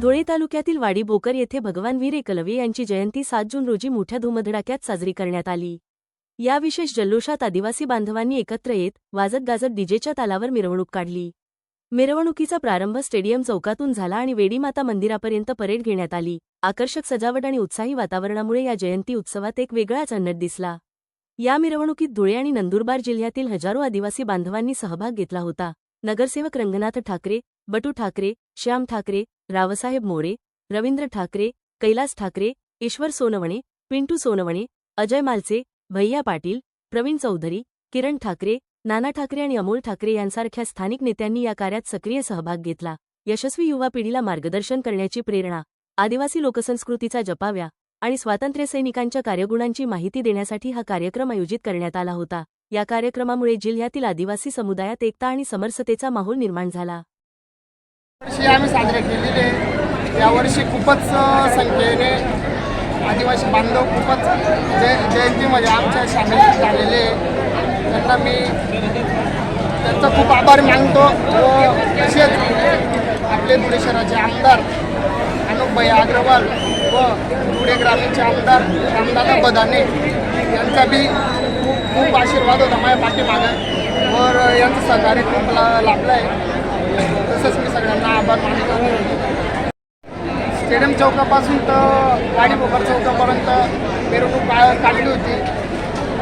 धुळे तालुक्यातील वाडी बोकर येथे भगवान वीर एकलव्य यांची जयंती सात जून रोजी मोठ्या धुमधडाक्यात साजरी करण्यात आली. या विशेष जल्लोषात आदिवासी बांधवांनी एकत्र येत वाजत गाजत डीजेच्या तालावर मिरवणूक काढली. मिरवणुकीचा प्रारंभ स्टेडियम चौकातून झाला आणि वेडीमाता मंदिरापर्यंत परेड घेण्यात आली. आकर्षक सजावट आणि उत्साही वातावरणामुळे या जयंती उत्सवात एक वेगळाच अन्नट दिसला. या मिरवणुकीत धुळे आणि नंदुरबार जिल्ह्यातील हजारो आदिवासी बांधवांनी सहभाग घेतला होता. नगरसेवक रंगनाथ ठाकरे बटू ठाकरे श्याम ठाकरे रावसाहेब मोरे रवींद्र ठाकरे कैलास ठाकरे ईश्वर सोनवणे पिंटू सोनवणे अजय मालचे भैया पाटील प्रवीण चौधरी किरण ठाकरे नाना ठाकरे आणि अमोल ठाकरे यांसारख्या स्थानिक नेत्यांनी या कार्यात सक्रिय सहभाग घेतला. यशस्वी युवा पिढीला मार्गदर्शन करण्याची प्रेरणा आदिवासी लोकसंस्कृतीचा जपाव्या आणि स्वातंत्र्यसैनिकांच्या कार्यगुणांची माहिती देण्यासाठी हा कार्यक्रम आयोजित करण्यात आला होता. या कार्यक्रमामुळे जिल्ह्यातील आदिवासी समुदायात एकता आणि समरसतेचा माहोल निर्माण झाला. वर्षी आम्ही साजरे केलेले यावर्षी खूपच संख्येने आदिवासी बांधव खूपच जय जयंतीमध्ये आमच्या सामील झालेले त्यांना मी त्यांचा खूप आभार मानतो व तसेच आपले धुळे शहराचे आमदार अनुपभाई अग्रवाल व धुळे ग्रामीणचे आमदार रामदादा बदाने यांचा बी खूप खूप आशीर्वाद होता. माझ्या पाठीमागं वर यांचं सहकार्य खूप ला लाभलं आहे तसंच मी सगळ्यांना आभार मानतो स्टेडियम चौकापासून तर गाडी बोकर चौकापर्यंत मिरवणूक का काढली होती.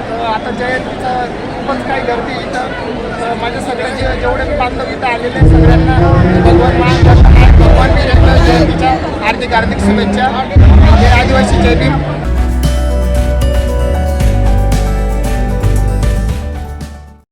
तर आता जयंतीचं खूपच काही गर्दी इथं. तर माझे जे जेवढे मी बांधव इथं आलेले सगळ्यांना भगवान महाराज भगवान जयंतीच्या हार्दिक हार्दिक शुभेच्छा. जय आदिवासी जय भीम.